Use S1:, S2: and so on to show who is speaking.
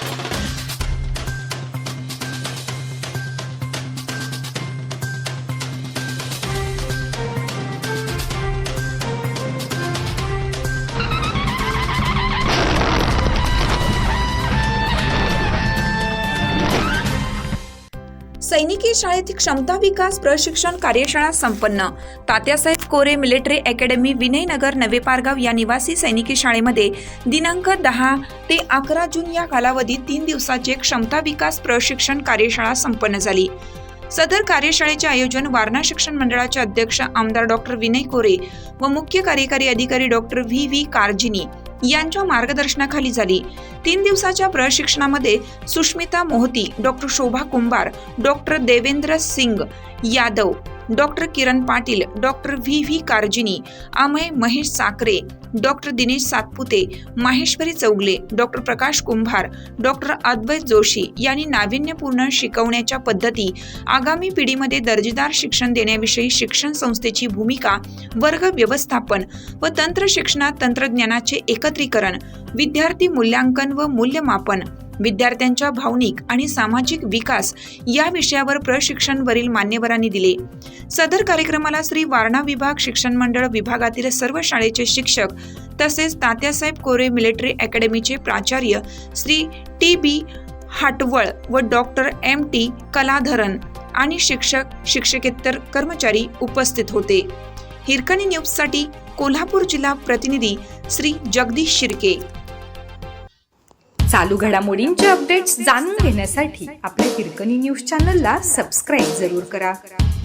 S1: Thank you. सैनिकी शाळेत क्षमता विकास प्रशिक्षण कार्यशाळा संपन्न. तात्यासाहेब कोरे मिलिटरी अकॅडमी विनयनगर नवे पारगाव या निवासी सैनिकी शाळेमध्ये दिनांक दहा ते अकरा जून या कालावधीत तीन दिवसाचे क्षमता विकास प्रशिक्षण कार्यशाळा संपन्न झाली. सदर कार्यशाळेचे आयोजन वारणा शिक्षण मंडळाचे अध्यक्ष आमदार डॉक्टर विनय कोरे व मुख्य कार्यकारी अधिकारी डॉक्टर व्ही व्ही कारजिनी यांच्या मार्गदर्शनाखाली झाली. तीन दिवसाच्या प्रशिक्षणामध्ये Sushmita Mohati doctor Shobha Kumbhar doctor Devendra Singh Yadav doctor Kiran Patil doctor V V Karjini Amay Mahesh Sakare doctor Dinesh Satpute Maheshwari Chougale doctor Prakash Kumbhar doctor Advait Joshi यांनी नाविन्यपूर्ण शिकवण्याच्या पद्धती आगामी पिढीमध्ये दर्जेदार शिक्षण देण्याविषयी शिक्षण संस्थेची भूमिका वर्ग व्यवस्थापन व तंत्र शिक्षणात तंत्रज्ञानाचे एकत्रीकरण विद्यार्थी मूल्यांकन व मूल्यमापन विद्यार्थ्यांच्या भावनिक आणि सामाजिक विकास या विषयावर प्रशिक्षणवरील मान्यवरांनी दिले. सदर कार्यक्रमाला श्री वारणा विभाग शिक्षण मंडळ विभागातील सर्व शाळेचे शिक्षक तसेच तात्यासाहेब कोरे मिलिटरी अकॅडमीचे प्राचार्य श्री टी बी हाटवळ व डॉक्टर एम टी कलाधरन आणि शिक्षक शिक्षकेतर कर्मचारी उपस्थित होते. हिरकणी न्यूजसाठी कोल्हापूर जिल्हा प्रतिनिधी श्री जगदीश शिर्के.
S2: चालू घडामोडींचे अपडेट्स जाणून घेण्यासाठी आपल्या हिरकणी न्यूज चॅनलला सबस्क्राईब जरूर करा.